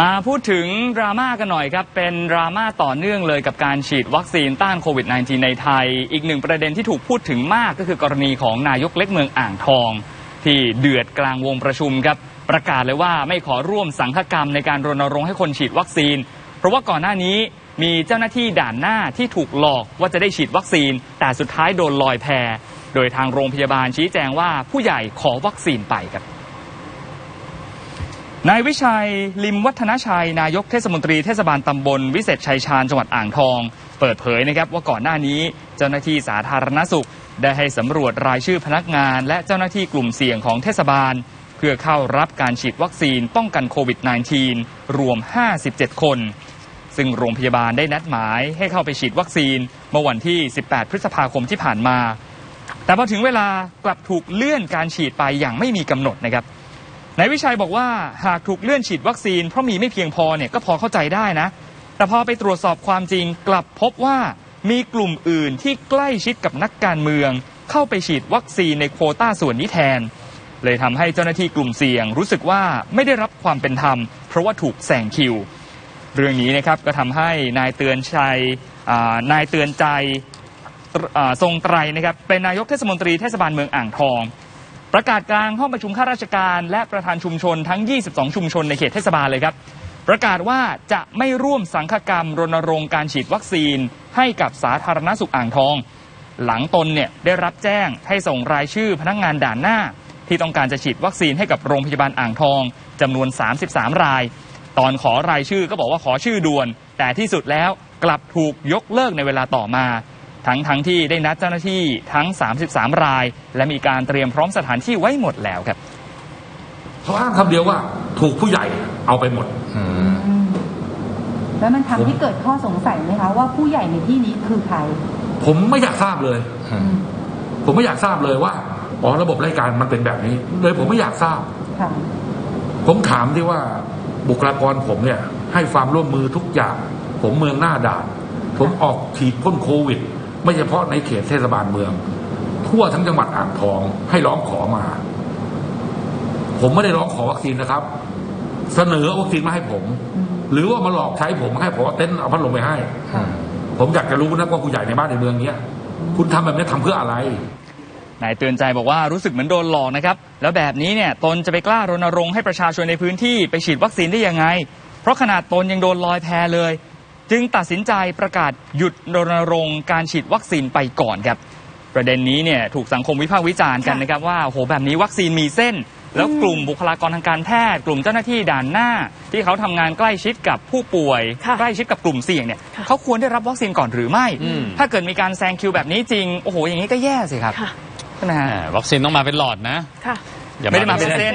มาพูดถึงดราม่ากันหน่อยครับ เป็นดราม่าต่อเนื่องเลยกับการฉีดวัคซีนต้านโควิด -19 ในไทย อีกหนึ่งประเด็นที่ถูกพูดถึงมากก็คือกรณีของนายกเล็กเมืองอ่างทอง ที่เดือดกลางวงประชุมครับ ประกาศเลยว่าไม่ขอร่วมสังฆกรรมในการรณรงค์ให้คนฉีดวัคซีน เพราะว่าก่อนหน้านี้มีเจ้าหน้าที่ด่านหน้าที่ถูกหลอกว่าจะได้ฉีดวัคซีน แต่สุดท้ายโดนลอยแพโดยทางโรงพยาบาลชี้แจงว่าผู้ใหญ่ขอวัคซีนไปครับ นายวิชัยลิมวัฒนชัย นายกเทศมนตรีเทศบาลตำบล วิเศษชัยชาญจังหวัดอ่างทอง เปิดเผยนะครับว่าก่อนหน้านี้เจ้าหน้าที่สาธารณสุข ได้ให้สำรวจรายชื่อพนักงาน และเจ้าหน้าที่กลุ่มเสี่ยงของเทศบาล เพื่อเข้ารับการฉีดวัคซีนป้องกันโควิด -19 รวม 57 คน ซึ่งโรงพยาบาลได้นัดหมายให้เข้าไปฉีดวัคซีน เมื่อวันที่ 18 พฤษภาคมที่ผ่านมา แต่พอถึงเวลากลับถูกเลื่อนการฉีดไปอย่างไม่มีกำหนดนะครับ นายวิชัยบอกว่าหากถูกเลื่อนฉีดวัคซีนเพราะมีไม่เพียงพอเนี่ยก็พอเข้าใจได้นะ แต่พอไปตรวจสอบความจริงกลับพบว่ามีกลุ่มอื่นที่ใกล้ชิดกับนักการเมือง เข้าไปฉีดวัคซีนในโควต้าส่วนนี้แทน เลยทำให้เจ้าหน้าที่กลุ่มเสี่ยง รู้สึกว่าไม่ได้รับความเป็นธรรม เพราะว่าถูกแซงคิว เรื่องนี้นะครับก็ทำให้นายเตือนชัยนายเตือนใจทรงไตรนะครับเป็นนายกเทศมนตรีเทศบาลเมืองอ่างทอง ประกาศกลางห้องประชุมข้าราชการและประธานชุมชนทั้ง 22 ชุมชนในเขตเทศบาลเลยครับ ประกาศว่าจะไม่ร่วมสังฆกรรมรณรงค์การฉีดวัคซีน ให้กับสาธารณสุขอ่างทอง หลังตนเนี่ยได้รับแจ้งให้ส่งรายชื่อพนักงานด่านหน้า ที่ต้องการจะฉีดวัคซีนให้กับโรงพยาบาลอ่างทองจำนวน 33 ราย ตอนขอรายชื่อก็บอกว่าขอชื่อด่วน แต่ที่สุดแล้วกลับถูกยกเลิกในเวลาต่อมา ทั้งทั้งที่ได้นัดเจ้าหน้าที่ทั้ง 33 ราย และมีการเตรียมพร้อมสถานที่ไว้หมดแล้วครับเขาอ้างคำเดียวว่าถูกผู้ใหญ่เอาไปหมด แล้วมันทำให้เกิดข้อสงสัยไหมคะว่าผู้ใหญ่ในที่นี้คือใคร ผมไม่อยากทราบเลย ผมไม่อยากทราบเลยว่าอ๋อระบบราชการมันเป็นแบบนี้เลยผมไม่อยากทราบ ค่ะ ผมถามที่ว่าบุคลากรผมเนี่ย ให้ความร่วมมือทุกอย่าง ผมเมืองหน้าด่าน ผมออกฉีดพ่นโควิด ไม่เฉพาะในเขตเทศบาลเมือง ทั่วทั้งจังหวัดอ่างทองให้ร้องขอมา ผมไม่ได้ร้องขอวัคซีนนะครับ เสนอวัคซีนมาให้ผม หรือว่ามาหลอกใช้ผมให้ผมเอาเต็นท์เอาพัดลมไปให้ผมอยากจะรู้นะว่าผู้ใหญ่ในบ้านในเมืองเนี้ยคุณทำแบบนี้ทำเพื่ออะไรนายเตือนใจบอกว่ารู้สึกเหมือนโดนหลอกนะครับ แล้วแบบนี้เนี่ยตนจะไปกล้ารณรงค์ให้ประชาชนในพื้นที่ไปฉีดวัคซีนได้ยังไง เพราะขนาดตนยังโดนลอยแพเลย จึงตัดสินใจประกาศหยุดรณรงค์การฉีดวัคซีนไปก่อนครับ ประเด็นนี้เนี่ยถูกสังคมวิพากษ์วิจารณ์กันนะครับว่าโอ้โหแบบนี้วัคซีนมีเส้น แล้วกลุ่มบุคลากรทางการแพทย์ กลุ่มเจ้าหน้าที่ด่านหน้า ที่เขาทำงานใกล้ชิดกับผู้ป่วยค่ะใกล้ชิดกับกลุ่มเสี่ยงเนี่ยค่ะเขาควรได้รับวัคซีนก่อนหรือไม่อืมถ้าเกิดมีการแซงคิวแบบนี้จริงโอ้โหอย่างนี้ก็แย่สิครับค่ะใช่ไหมฮะอ่าวัคซีนต้องมาเป็นหลอดนะค่ะอย่าไม่ได้มาเป็นส้เส้น